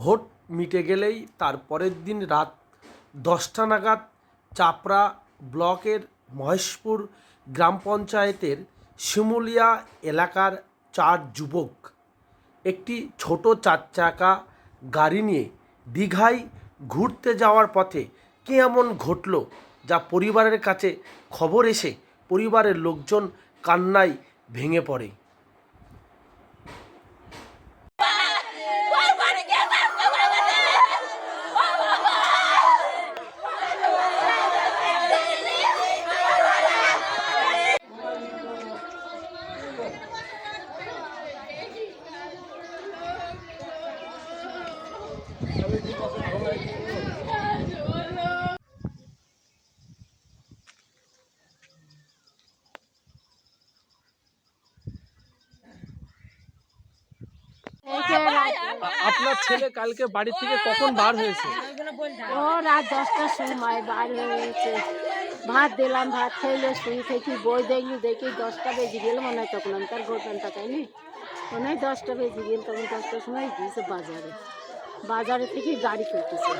Vote মিটে গেলেই তার পরের দিন রাত দশটা নাগাদ চাপড়া ব্লকের মহেশপুর গ্রাম পঞ্চায়েতের শিমুলিয়া এলাকার চার যুবক একটি ছোট চার চাকা গাড়ি নিয়ে দীঘায় ঘুরতে যাওয়ার পথে কে এমন ঘটল যা পরিবারের কাছে খবর এসে পরিবারের লোকজন কান্নায় ভেঙে পড়ে? আপনার ছেলে কালকে বাড়ি থেকে কখন বার হয়েছে? ও রাত দশটার সময় বার হয়েছে। ভাত দিলাম ভাত খেলে শুয়ে থেকে বই দেখলি দেখি দশটা বেজে গেল মনে হয় তখন আমি তার ঘটনটা তাইনি মনে হয় দশটা বেজে গেল তখন দশটার সময় গিয়েছে বাজারে। বাজারে থেকে গাড়ি করতেছে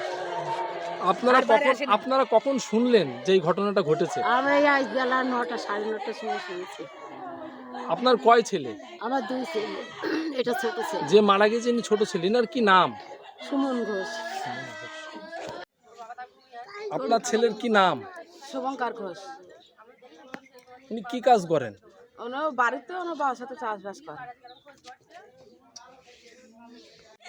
আপনারা কখন আপনারা কখন শুনলেন যে এই ঘটনাটা ঘটেছে? আমরা এই আজ বেলা নটা সাড়ে নটার সময় শুনেছি। আপনার কয় ছেলে? আমার দুই ছেলে। এটা ছোট ছেলে। যে মারা গেছে ইনি ছোট ছেলে। ইনার কি নাম? সুমন ঘোষ। আপনার ছেলের কি নাম? শুভঙ্কর ঘোষ। উনি কি কাজ করেন? ওনার বাড়িতে ওনার বাবার সাথে চাষবাস